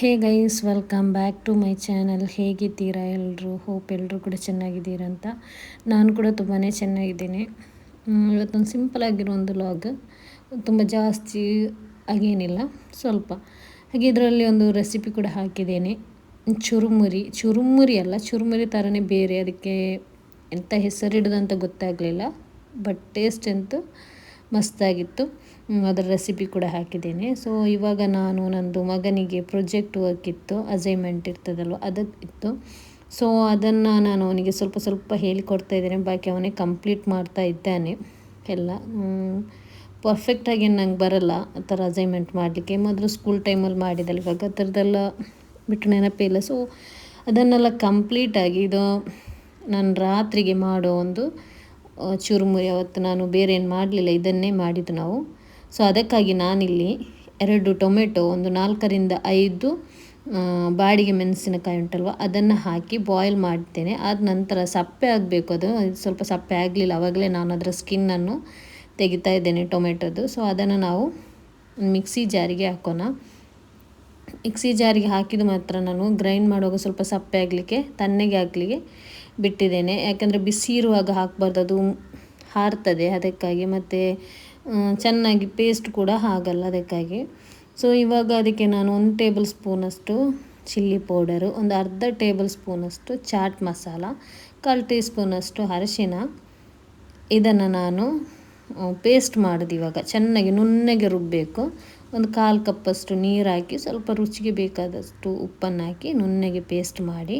Hey guys, welcome back to my channel. ಹೇಗಿದ್ದೀರಾ ಎಲ್ಲರೂ hope ಎಲ್ಲರೂ ಕೂಡ ಚೆನ್ನಾಗಿದ್ದೀರಾ ಅಂತ ನಾನು ಕೂಡ ತುಂಬಾ ಚೆನ್ನಾಗಿದ್ದೀನಿ. ಇವತ್ತೊಂದು ಸಿಂಪಲ್ ಆಗಿರೋ ಒಂದು ಲಾಗ್ ತುಂಬ ಜಾಸ್ತಿ ಆಗೇನಿಲ್ಲ, ಸ್ವಲ್ಪ. ಹಾಗೆ ಇದರಲ್ಲಿ ಒಂದು ರೆಸಿಪಿ ಕೂಡ ಹಾಕಿದ್ದೇನೆ. ಚುರುಮುರಿ. ಚುರುಮುರಿ ಅಲ್ಲ, ಚುರುಮುರಿ ಥರನೇ ಬೇರೆ. ಅದಕ್ಕೆ ಎಂಥ ಹೆಸರಿಡೋದಂತ ಗೊತ್ತಾಗಲಿಲ್ಲ. ಬಟ್ ಟೇಸ್ಟ್ ಅಂತೂ ಮಸ್ತಾಗಿತ್ತು. ಅದರ ರೆಸಿಪಿ ಕೂಡ ಹಾಕಿದ್ದೇನೆ. ಸೊ ಇವಾಗ ನಾನು ನಂದು ಮಗನಿಗೆ ಪ್ರೊಜೆಕ್ಟ್ ವರ್ಕ್ ಇತ್ತು ಅಸೈನ್ಮೆಂಟ್ ಇರ್ತದಲ್ವ ಅದಕ್ಕೆ ಇತ್ತು ಸೊ ಅದನ್ನು ನಾನು ಅವನಿಗೆ ಸ್ವಲ್ಪ ಸ್ವಲ್ಪ ಹೇಳಿಕೊಡ್ತಾ ಇದ್ದೇನೆ. ಬಾಕಿ ಅವನೇ ಕಂಪ್ಲೀಟ್ ಮಾಡ್ತಾ ಇದ್ದಾನೆ, ಎಲ್ಲ. ಪರ್ಫೆಕ್ಟಾಗಿ ನಂಗೆ ಬರಲ್ಲ ಆ ಥರ ಅಸೈನ್ಮೆಂಟ್ ಮಾಡಲಿಕ್ಕೆ. ಮೊದಲು ಸ್ಕೂಲ್ ಟೈಮಲ್ಲಿ ಮಾಡಿದ್ದಲ್ಲ ಇವಾಗ ಆ ಥರದ್ದೆಲ್ಲ ಬಿಟ್ಟು ನೆನಪೇ ಇಲ್ಲ. ಸೊ ಅದನ್ನೆಲ್ಲ ಕಂಪ್ಲೀಟಾಗಿ ಇದು, ನಾನು ರಾತ್ರಿಗೆ ಮಾಡೋ ಒಂದು ಚುರುಮುರಿ ಅವತ್ತು ನಾನು ಬೇರೆ ಏನು ಮಾಡಲಿಲ್ಲ, ಇದನ್ನೇ ಮಾಡಿದ್ದು ನಾವು. ಸೊ ಅದಕ್ಕಾಗಿ ನಾನಿಲ್ಲಿ ಎರಡು ಟೊಮೆಟೊ, ಒಂದು ನಾಲ್ಕರಿಂದ ಐದು ಬಾಡಿಗೆ ಮೆಣಸಿನಕಾಯಿ ಉಂಟಲ್ವ, ಅದನ್ನು ಹಾಕಿ ಬಾಯ್ಲ್ ಮಾಡ್ತೇನೆ. ಆದ ನಂತರ ಸಪ್ಪೆ ಆಗಬೇಕು ಅದು. ಸ್ವಲ್ಪ ಸಪ್ಪೆ ಆಗಲಿಲ್ಲ ಆವಾಗಲೇ ನಾನು ಅದರ ಸ್ಕಿನ್ನನ್ನು ತೆಗಿತಾ ಇದ್ದೇನೆ ಟೊಮೆಟೊದು. ಸೊ ಅದನ್ನು ನಾವು ಮಿಕ್ಸಿ ಜಾರಿಗೆ ಹಾಕೋಣ. ಮಿಕ್ಸಿ ಜಾರಿಗೆ ಹಾಕಿದ ಮಾತ್ರ ನಾನು ಗ್ರೈಂಡ್ ಮಾಡುವಾಗ ಸ್ವಲ್ಪ ಸಪ್ಪೆ ಆಗಲಿಕ್ಕೆ, ತಣ್ಣಗೆ ಆಗಲಿಕ್ಕೆ ಬಿಟ್ಟಿದ್ದೇನೆ. ಯಾಕಂದರೆ ಬಿಸಿ ಇರುವಾಗ ಹಾಕಬಾರ್ದು, ಅದು ಹಾರ್ತದೆ ಅದಕ್ಕಾಗಿ. ಮತ್ತು ಚೆನ್ನಾಗಿ ಪೇಸ್ಟ್ ಕೂಡ ಆಗಲ್ಲ ಅದಕ್ಕಾಗಿ. ಸೊ ಇವಾಗ ಅದಕ್ಕೆ ನಾನು ಒಂದು ಟೇಬಲ್ ಸ್ಪೂನಷ್ಟು ಚಿಲ್ಲಿ ಪೌಡರು ಒಂದು ಅರ್ಧ ಟೇಬಲ್ ಸ್ಪೂನಷ್ಟು ಚಾಟ್ ಮಸಾಲ ಕಾಲು ಟೀ ಸ್ಪೂನಷ್ಟು ಅರಿಶಿನ. ಇದನ್ನು ನಾನು ಪೇಸ್ಟ್ ಮಾಡಿದೆ ಇವಾಗ. ಚೆನ್ನಾಗಿ ನುಣ್ಣಗೆ ರುಬ್ಬಬೇಕು ಒಂದು ಕಾಲು ಕಪ್ಪಷ್ಟು ನೀರು ಹಾಕಿ ಸ್ವಲ್ಪ ರುಚಿಗೆ ಬೇಕಾದಷ್ಟು ಉಪ್ಪನ್ನು ಹಾಕಿ ನುಣ್ಣಗೆ ಪೇಸ್ಟ್ ಮಾಡಿ.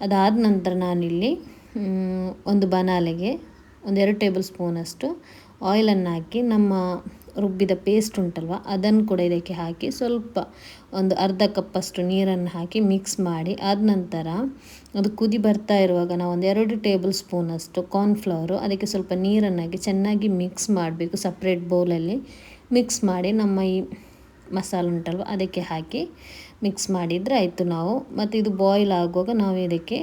ಅದಾದ ನಂತರ ನಾನಿಲ್ಲಿ ಒಂದು ಬನಾಲೆಗೆ ಒಂದೆರಡು ಟೇಬಲ್ ಸ್ಪೂನಷ್ಟು ಆಯಿಲನ್ನು ಹಾಕಿ ನಮ್ಮ ರುಬ್ಬಿದ ಪೇಸ್ಟ್ ಉಂಟಲ್ವ, ಅದನ್ನು ಕೂಡ ಇದಕ್ಕೆ ಹಾಕಿ ಸ್ವಲ್ಪ ಒಂದು ಅರ್ಧ ಕಪ್ಪಷ್ಟು ನೀರನ್ನು ಹಾಕಿ ಮಿಕ್ಸ್ ಮಾಡಿ ಆದ ನಂತರ ಅದು ಕುದಿ ಬರ್ತಾ ಇರುವಾಗ ನಾವು ಒಂದು ಎರಡು ಟೇಬಲ್ ಸ್ಪೂನಷ್ಟು ಕಾರ್ನ್ಫ್ಲವರು ಅದಕ್ಕೆ ಸ್ವಲ್ಪ ನೀರನ್ನು ಹಾಕಿ ಚೆನ್ನಾಗಿ ಮಿಕ್ಸ್ ಮಾಡಬೇಕು, ಸಪ್ರೇಟ್ ಬೌಲಲ್ಲಿ ಮಿಕ್ಸ್ ಮಾಡಿ ನಮ್ಮ ಈ ಮಸಾಲೆ ಉಂಟಲ್ವ, ಅದಕ್ಕೆ ಹಾಕಿ ಮಿಕ್ಸ್ ಮಾಡಿದರೆ ಆಯಿತು ನಾವು. ಮತ್ತು ಇದು ಬಾಯ್ಲ್ ಆಗುವಾಗ ನಾವು ಇದಕ್ಕೆ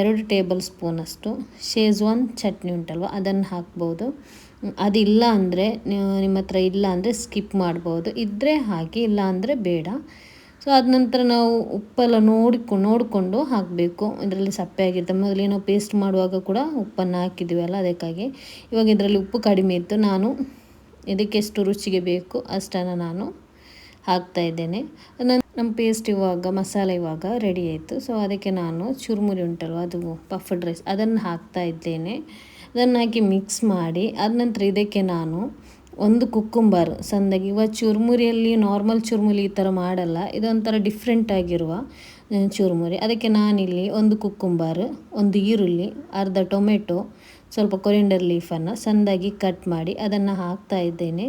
ಎರಡು ಟೇಬಲ್ ಸ್ಪೂನಷ್ಟು ಶೇಜ್ವಾನ್ ಚಟ್ನಿ ಉಂಟಲ್ವ, ಅದನ್ನು ಹಾಕ್ಬೋದು. ಅದಿಲ್ಲ ಅಂದರೆ ನಿಮ್ಮ ಹತ್ರ ಇಲ್ಲ ಅಂದರೆ ಸ್ಕಿಪ್ ಮಾಡ್ಬೋದು. ಇದ್ದರೆ ಹಾಕಿ ಇಲ್ಲ ಅಂದರೆ ಬೇಡ. ಸೊ ಅದ ನಂತರ ನಾವು ಉಪ್ಪೆಲ್ಲ ನೋಡಿಕೊ, ನೋಡಿಕೊಂಡು ಹಾಕಬೇಕು. ಇದರಲ್ಲಿ ಸಪ್ಪೆ ಆಗಿರುತ್ತೆ. ಮೊದಲೇನೋ ಪೇಸ್ಟ್ ಮಾಡುವಾಗ ಕೂಡ ಉಪ್ಪನ್ನು ಹಾಕಿದ್ವಿ ಅದಕ್ಕಾಗಿ. ಇವಾಗ ಇದರಲ್ಲಿ ಉಪ್ಪು ಕಡಿಮೆ ಇತ್ತು. ನಾನು ಇದಕ್ಕೆಷ್ಟು ರುಚಿಗೆ ಬೇಕು ಅಷ್ಟನ್ನು ನಾನು ಹಾಕ್ತಾ ಇದ್ದೇನೆ. ನನ್ನ, ನಮ್ಮ ಪೇಸ್ಟ್ ಇವಾಗ, ಮಸಾಲೆ ಇವಾಗ ರೆಡಿ ಆಯಿತು. ಸೊ ಅದಕ್ಕೆ ನಾನು ಚುರುಮುರಿ ಉಂಟಲ್ವ, ಅದು ಪಫ್ಡ್ ರೈಸ್ ಅದನ್ನು ಹಾಕ್ತಾ ಇದ್ದೇನೆ. ಅದನ್ನು ಹಾಕಿ ಮಿಕ್ಸ್ ಮಾಡಿ ಅದ ನಂತರ ಇದಕ್ಕೆ ನಾನು ಒಂದು ಕುಕ್ಕುಂಬರ್ ಸಂದಾಗಿ. ಇವಾಗ ಚುರುಮುರಿಯಲ್ಲಿ ನಾರ್ಮಲ್ ಚುರುಮುರಿ ಈ ಥರ ಮಾಡಲ್ಲ ಇದೊಂಥರ ಡಿಫ್ರೆಂಟ್ ಆಗಿರುವ ಚುರುಮುರಿ. ಅದಕ್ಕೆ ನಾನಿಲ್ಲಿ ಒಂದು ಕುಕ್ಕುಂಬರ್ ಒಂದು ಈರುಳ್ಳಿ, ಅರ್ಧ ಟೊಮೆಟೊ ಸ್ವಲ್ಪ ಕೊರಿಂಡರ್ ಲೀಫನ್ನು ಸಣ್ಣದಾಗಿ ಕಟ್ ಮಾಡಿ ಅದನ್ನು ಹಾಕ್ತಾ ಇದ್ದೇನೆ.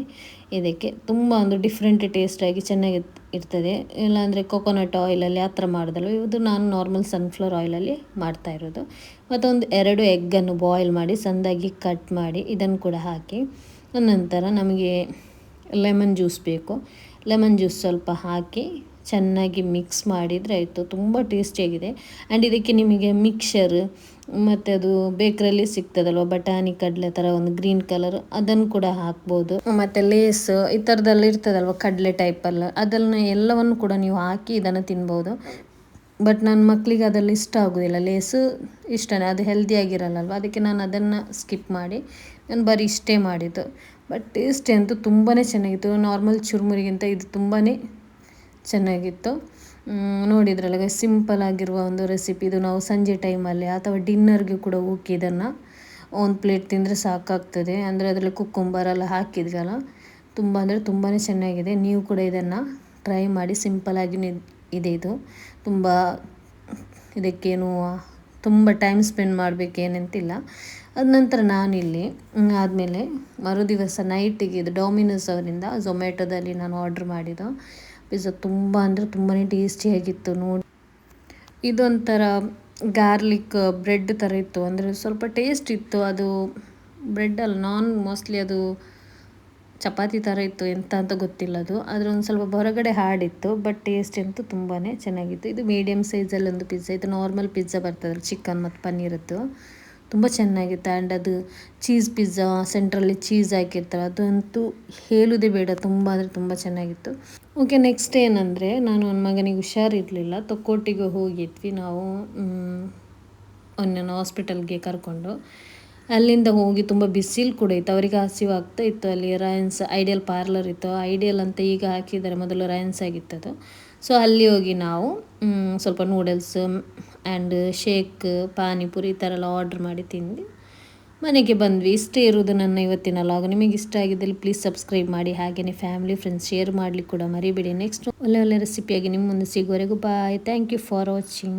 ಇದಕ್ಕೆ ತುಂಬ ಒಂದು ಡಿಫ್ರೆಂಟ್ ಟೇಸ್ಟಾಗಿ ಚೆನ್ನಾಗಿ ಇರ್ತದೆ. ಇಲ್ಲಾಂದರೆ ಕೊಕೊನಟ್ ಆಯಿಲಲ್ಲಿ ಆ ಥರ ಮಾಡೋದಲ್ಲ ಇದು ನಾನು ನಾರ್ಮಲ್ ಸನ್ಫ್ಲವರ್ ಆಯಿಲಲ್ಲಿ ಮಾಡ್ತಾ ಇರೋದು. ಮತ್ತೊಂದು ಎರಡು ಎಗ್ಗನ್ನು ಬಾಯ್ಲ್ ಮಾಡಿ ಸಣ್ಣದಾಗಿ ಕಟ್ ಮಾಡಿ ಇದನ್ನು ಕೂಡ ಹಾಕಿ. ನಂತರ ನಮಗೆ ಲೆಮನ್ ಜ್ಯೂಸ್ ಬೇಕು. ಲೆಮನ್ ಜ್ಯೂಸ್ ಸ್ವಲ್ಪ ಹಾಕಿ ಚೆನ್ನಾಗಿ ಮಿಕ್ಸ್ ಮಾಡಿದರೆ ಆಯಿತು, ತುಂಬ ಟೇಸ್ಟಿಯಾಗಿದೆ ಆ್ಯಂಡ್ ಇದಕ್ಕೆ ನಿಮಗೆ ಮಿಕ್ಸರ್ ಮತ್ತು ಅದು ಬೇಕ್ರಲ್ಲಿ ಸಿಗ್ತದಲ್ವ, ಬಟಾಣಿ, ಕಡಲೆ ಥರ ಒಂದು ಗ್ರೀನ್ ಕಲರ್ ಅದನ್ನು ಕೂಡ ಹಾಕ್ಬೋದು. ಮತ್ತು ಲೇಸ್ ಈ ಥರದ್ದೆಲ್ಲ ಇರ್ತದಲ್ವ, ಕಡಲೆ ಟೈಪಲ್ಲ ಅದನ್ನು ಎಲ್ಲವನ್ನು ಕೂಡ ನೀವು ಹಾಕಿ ಇದನ್ನು ತಿನ್ಬೋದು. ಬಟ್ ನನ್ನ ಮಕ್ಕಳಿಗೆ ಅದೆಲ್ಲ ಇಷ್ಟ ಆಗೋದಿಲ್ಲ ಲೇಸು ಇಷ್ಟನೇ, ಅದು ಹೆಲ್ದಿ ಆಗಿರಲ್ಲಲ್ವ, ಅದಕ್ಕೆ ನಾನು ಅದನ್ನು ಸ್ಕಿಪ್ ಮಾಡಿ, ನಾನು ಬರೀ ಇಷ್ಟೇ ಮಾಡಿದ್ದು. ಬಟ್ ಟೇಸ್ಟ್ ಅಂತೂ ತುಂಬಾ ಚೆನ್ನಾಗಿತ್ತು ನಾರ್ಮಲ್ ಚುರುಮುರಿಗಿಂತ ಇದು ತುಂಬಾ ಚೆನ್ನಾಗಿತ್ತು. ನೋಡಿದ್ರಲ್ಲ ಸಿಂಪಲ್ ಆಗಿರುವ ಒಂದು ರೆಸಿಪಿ ಇದು. ನಾವು ಸಂಜೆ ಟೈಮಲ್ಲಿ ಅಥವಾ ಡಿನ್ನರ್ಗೆ ಕೂಡ ಓಕೆ ಇದನ್ನು ಒಂದು ಪ್ಲೇಟ್ ತಿಂದರೆ ಸಾಕಾಗ್ತದೆ. ಅಂದರೆ ಅದರಲ್ಲಿ ಕುಕ್ಕುಂಬರ್ ಎಲ್ಲ ಹಾಕಿದ್ವಲ್ಲ, ತುಂಬ ಅಂದರೆ ತುಂಬಾ ಚೆನ್ನಾಗಿದೆ. ನೀವು ಕೂಡ ಇದನ್ನು ಟ್ರೈ ಮಾಡಿ ಸಿಂಪಲಾಗಿ ಇದೆ ಇದು. ತುಂಬ ಇದಕ್ಕೇನು, ತುಂಬ ಟೈಮ್ ಸ್ಪೆಂಡ್ ಮಾಡಬೇಕೇನಂತಿಲ್ಲ. ಅದ ನಂತರ ನಾನಿಲ್ಲಿ ಆದಮೇಲೆ ಮರುದಿವಸ ನೈಟಿಗೆ ಇದು ಡಾಮಿನೋಸ್ ಅವರಿಂದ ಝೊಮ್ಯಾಟೊದಲ್ಲಿ ನಾನು ಆರ್ಡ್ರ್ ಮಾಡಿದ್ದು. ಪಿಜ್ಜಾ ತುಂಬ ಅಂದರೆ ತುಂಬಾ ಟೇಸ್ಟಿಯಾಗಿತ್ತು ನೋಡಿ. ಇದೊಂಥರ ಗಾರ್ಲಿಕ್ ಬ್ರೆಡ್ ಥರ ಇತ್ತು. ಅಂದರೆ ಸ್ವಲ್ಪ ಟೇಸ್ಟ್ ಇತ್ತು. ಅದು ಬ್ರೆಡ್ ಅಲ್ಲ, ನಾನ್ ಮೋಸ್ಟ್ಲಿ ಅದು ಚಪಾತಿ ಥರ ಇತ್ತು. ಎಂತ ಅಂತ ಗೊತ್ತಿಲ್ಲ ಅದು. ಆದರೆ ಒಂದು ಸ್ವಲ್ಪ ಹೊರಗಡೆ ಹಾಡಿತ್ತು, ಬಟ್ ಟೇಸ್ಟ್ ಅಂತೂ ತುಂಬಾ ಚೆನ್ನಾಗಿತ್ತು. ಇದು ಮೀಡಿಯಮ್ ಸೈಜಲ್ಲಿ ಒಂದು ಪಿಜ್ಜಾ. ಇದು ನಾರ್ಮಲ್ ಪಿಜ್ಜಾ ಬರ್ತದಲ್ಲ, ಚಿಕನ್ ಮತ್ತು ಪನ್ನೀರದ್ದು ತುಂಬ ಚೆನ್ನಾಗಿತ್ತು ಆ್ಯಂಡ್ ಅದು ಚೀಸ್ ಪಿಜ್ಜಾ ಸೆಂಟ್ರಲ್ಲಿ ಚೀಸ್ ಹಾಕಿರ್ತಾರೆ. ಅದಂತೂ ಹೇಳೋದೇ ಬೇಡ. ತುಂಬ ಅಂದರೆ ತುಂಬ ಚೆನ್ನಾಗಿತ್ತು. ಓಕೆ ನೆಕ್ಸ್ಟ್ ಏನಂದರೆ, ನಾನು ನನ್ನ ಮಗನಿಗೆ ಹುಷಾರಿರಲಿಲ್ಲ. ತೊಕ್ಕೋಟಿಗೆ ಹೋಗಿದ್ವಿ. ನಾವು ಅವನನ್ನು ಹಾಸ್ಪಿಟಲ್ಗೆ ಕರ್ಕೊಂಡು. ಅಲ್ಲಿಂದ ಹೋಗಿ ತುಂಬ ಬಿಸಿಲು ಕೂಡ ಇತ್ತು. ಅವರಿಗೆ ಹಸಿವಾಗ್ತಾ ಇತ್ತು ಅಲ್ಲಿ. ರಯನ್ಸ್ ಐಡಿಯಲ್ ಪಾರ್ಲರ್ ಇತ್ತು. ಐಡಿಯಲ್ ಅಂತ ಈಗ ಹಾಕಿದ್ದಾರೆ. ಮೊದಲು ರಯನ್ಸ್ ಆಗಿತ್ತದು ಸೊ ಅಲ್ಲಿ ಹೋಗಿ ನಾವು ಸ್ವಲ್ಪ ನೂಡಲ್ಸ್ ಆ್ಯಂಡ್ ಶೇಕ್ ಪಾನಿಪುರಿ ಈ ಥರ ಎಲ್ಲ ಆರ್ಡ್ರ್ ಮಾಡಿ ತಿಂದು ಮನೆಗೆ ಬಂದ್ವಿ. ಇಷ್ಟೇ ಇರೋದು ನನ್ನ ಇವತ್ತಿನ ಲಾಗ್ ನಿಮಗೆ ಇಷ್ಟ ಆಗಿದ್ದಲ್ಲಿ ಪ್ಲೀಸ್ ಸಬ್ಸ್ಕ್ರೈಬ್ ಮಾಡಿ. ಹಾಗೆಯೇ ಫ್ಯಾಮಿಲಿ ಫ್ರೆಂಡ್ಸ್ ಶೇರ್ ಮಾಡಲಿಕ್ಕೆ ಕೂಡ ಮರಿಬೇಡಿ. ನೆಕ್ಸ್ಟ್ ಒಳ್ಳೆ ಒಳ್ಳೆ ರೆಸಿಪಿಯಾಗಿ ನಿಮ್ಮ ಮುಂದೆ ಸಿಗುವವರೆಗೂ bye thank you for watching